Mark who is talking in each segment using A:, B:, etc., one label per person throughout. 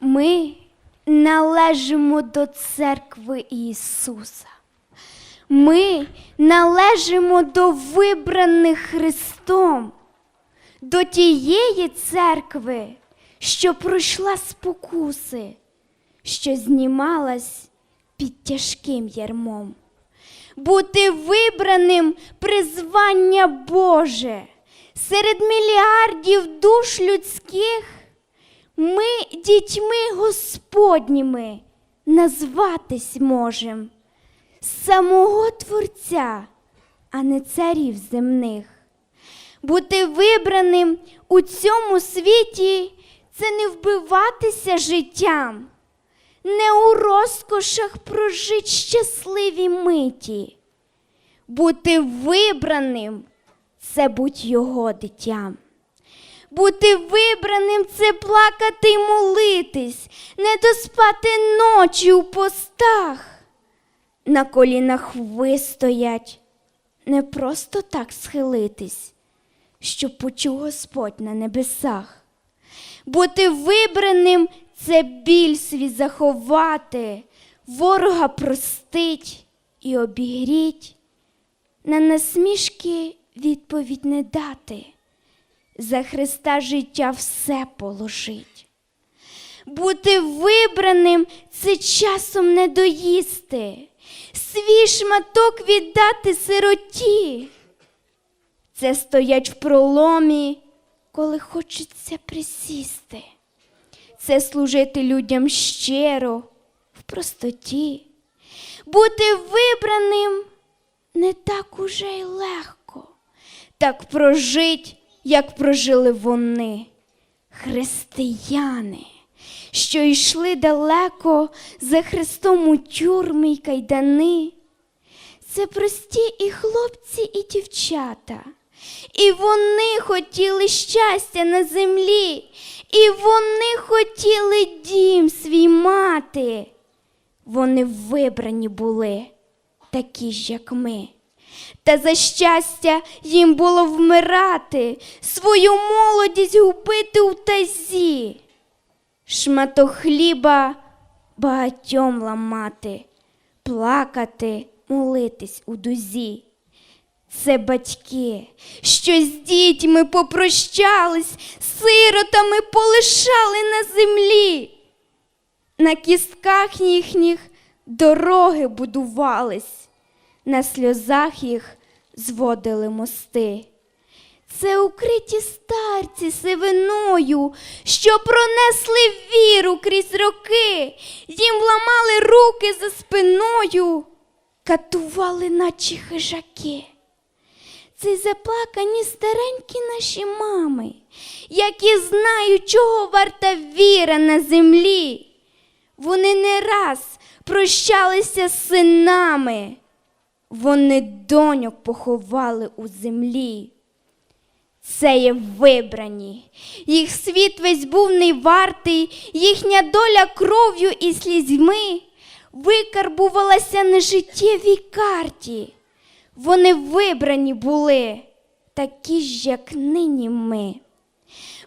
A: Ми належимо до церкви Ісуса. Ми належимо до вибраних Христом, до тієї церкви, що пройшла спокуси, що знімалась під тяжким ярмом. Бути вибраним призвання Боже серед мільярдів душ людських. Ми дітьми Господніми назватись можем самого Творця, а не царів земних. Бути вибраним у цьому світі це не вбиватися життям, не у розкошах прожить щасливі миті. Бути вибраним це будь його дитям. Бути вибраним це плакати й молитись, не доспати ночі у постах. На колінах вистоять, не просто так схилитись, щоб почув Господь на небесах. Бути вибраним це біль свій заховати, ворога простить і обігріть, на насмішки відповідь не дати за Христа життя все положить. Бути вибраним це часом не доїсти, свій шматок віддати сироті. Це стоять в проломі, коли хочеться присісти. Це служити людям щиро, в простоті. Бути вибраним не так уже й легко, так прожить як прожили вони, християни, що йшли далеко за Христом у тюрми й кайдани. Це прості і хлопці, і дівчата, і вони хотіли щастя на землі, і вони хотіли дім свій мати. Вони вибрані були, такі ж, як ми. Та за щастя їм було вмирати, свою молодість губити у тазі, шматок хліба багатьом ламати, плакати, молитись у дузі. Це батьки, що з дітьми попрощались, сиротами полишали на землі. На кістках їхніх дороги будувались на сльозах їх зводили мости. Це укриті старці сивиною, що пронесли віру крізь роки, їм ламали руки за спиною, катували, наче хижаки. Це заплакані старенькі наші мами, які знають, чого варта віра на землі. Вони не раз прощалися з синами. Вони доньок поховали у землі. Це є вибрані. Їх світ весь був не вартий, їхня доля кров'ю і слізьми викарбувалася на життєвій карті. Вони вибрані були, такі ж, як нині ми.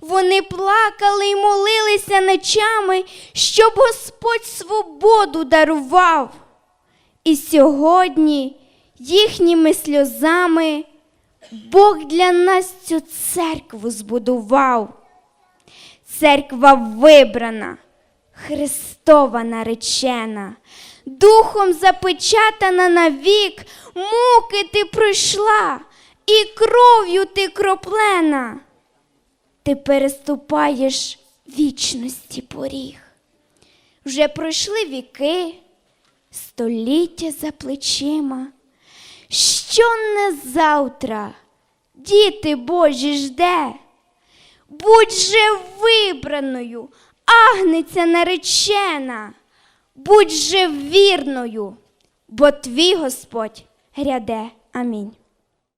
A: Вони плакали й молилися ночами, щоб Господь свободу дарував. І сьогодні їхніми сльозами Бог для нас цю церкву збудував. Церква вибрана, Христова наречена, духом запечатана навік, муки ти пройшла, і кров'ю ти кроплена. Ти переступаєш вічності поріг. Вже пройшли віки, століття за плечима. Що не завтра, діти Божі жде, будь же вибраною, агниця наречена, будь же вірною, бо твій Господь гряде. Амінь.